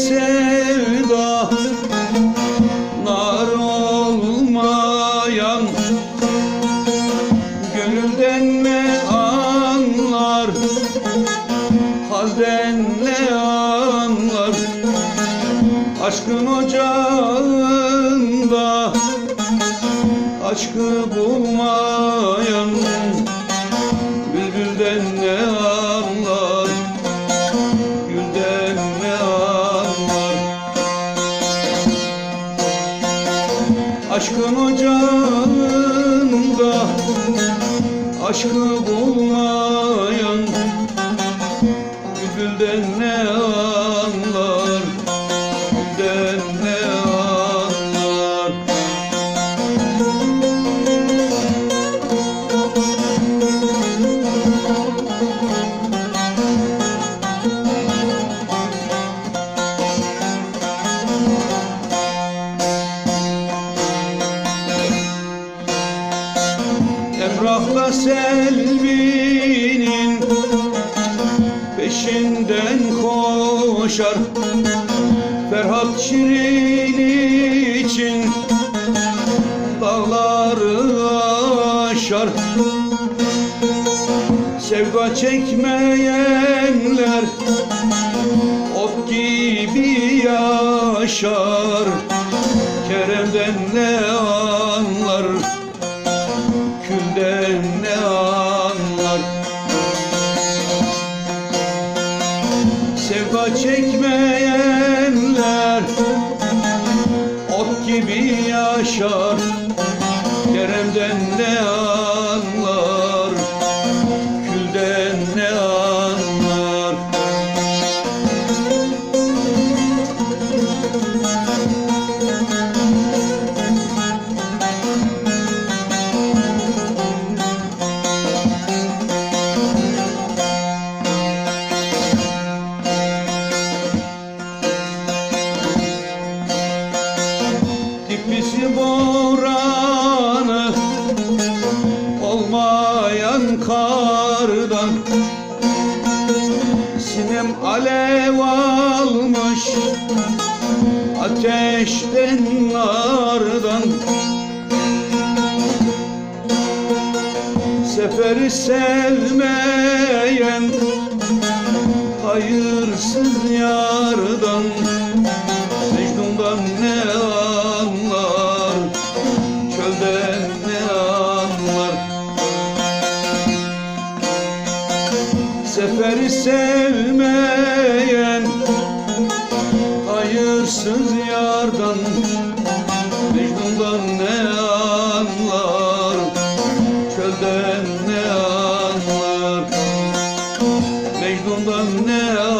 sevda Nar olmayan Gönülden ne anlar Halden ne anlar? Aşkın ocağında Aşkı bulmaz. Ocağında Aşkı bulmayan Emrah'la Selvi'nin peşinden koşar. Ferhat Şirin için dağları aşar. Sevda çekmeyenler ot gibi yaşar Sevda çekmeyenler ot gibi yaşar. Kerem'den ne boranı olmayan kardan Sinem alev almış ateşten nardan Seferi sevmeyen hayırsız yardan Seferi sevmeyen Hayırsız yardan Mecnun'dan ne anlar Çölden ne anlar? Mecnun'dan ne anlar